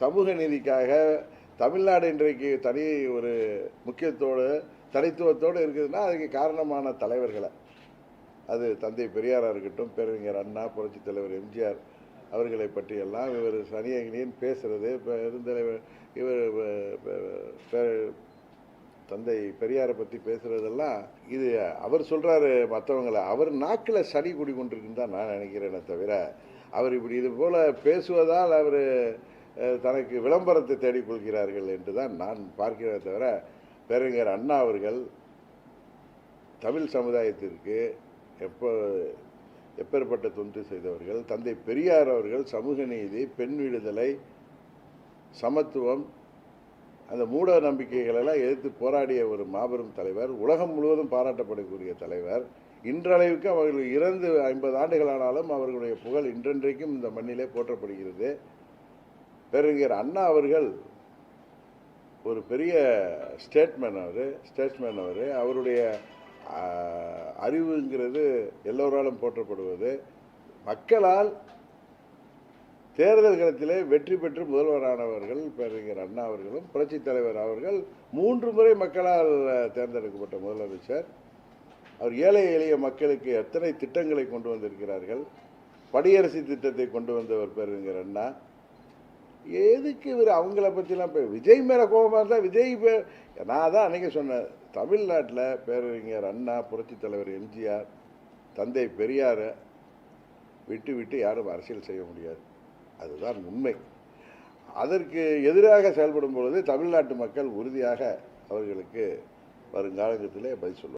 சமூக நீதிக்காக தமிழ்நாடு இன்றைக்கு தனி ஒரு முக்கியத்தோடு தனித்துவத்தோடு இருக்குதுன்னா அதுக்கு காரணமான தலைவர்களை. அது தந்தை பெரியாராக இருக்கட்டும் பேரறிஞர் அண்ணா புரட்சித் தலைவர் எம்ஜிஆர் அவர்களை பற்றியெல்லாம் இவர் சனியகினியன் பேசுகிறது இப்போ இருந்தலைவர் இவர் தந்தை பெரியாரை பற்றி பேசுறதெல்லாம் இது அவர் சொல்கிறாரு மற்றவங்களை அவர் நாக்கில் சனி குடி கொண்டிருக்குன்னு தான் நான் நினைக்கிறேனே தவிர அவர் இப்படி இது போல் பேசுவதால் அவர் தனக்கு விளம்பரத்தை தேடிக்கொள்கிறார்கள் என்று தான் நான் பார்க்கிறேன் தவிர பேரறிஞர் அண்ணா அவர்கள் தமிழ் சமுதாயத்திற்கு எப்போ எப்பேற்பட்ட தொண்டு செய்தவர்கள் தந்தை பெரியார் அவர்கள் சமூக நீதி பெண் விடுதலை சமத்துவம் அந்த மூட நம்பிக்கைகளெல்லாம் எதிர்த்து போராடிய ஒரு மாபெரும் தலைவர் உலகம் முழுவதும் பாராட்டப்படக்கூடிய தலைவர். இன்றளவுக்கு அவர்கள் இறந்து ஐம்பது ஆண்டுகளானாலும் அவர்களுடைய புகழ் இன்றென்றைக்கும் இந்த மண்ணிலே போற்றப்படுகிறது. பேரறிஞர் அண்ணா அவர்கள் ஒரு பெரிய ஸ்டேட்மேன் அவர் ஸ்டேட்ஸ்மேன் அவர். அவருடைய அறிவுங்கிறது எல்லோராலும் போற்றப்படுவது. மக்களால் தேர்தல் களத்திலே வெற்றி பெற்று முதல்வரானவர்கள் பேரறிஞர் அண்ணா அவர்களும் புரட்சித் தலைவர் அவர்கள் மூன்று முறை மக்களால் தேர்ந்தெடுக்கப்பட்ட முதலமைச்சர். அவர் ஏழை எளிய மக்களுக்கு எத்தனை திட்டங்களை கொண்டு வந்திருக்கிறார்கள்? படியரசு திட்டத்தை கொண்டு வந்தவர் பேரறிஞர் அண்ணா. எதுக்கு இவர் அவங்கள பற்றிலாம் இப்போ விஜய் மேலே கோபமாக இருந்தால் விஜய் பே நான் தான் அன்றைக்கி சொன்னேன் தமிழ்நாட்டில் பேரறிஞர் அண்ணா புரட்சித் தலைவர் எம்ஜிஆர் தந்தை பெரியாரை விட்டு விட்டு யாரும் அரசியல் செய்ய முடியாது. அதுதான் உண்மை. அதற்கு எதிராக செயல்படும் பொழுது தமிழ்நாட்டு மக்கள் உறுதியாக அவர்களுக்கு வருங்காலத்திலே பதில் சொல்லுவார்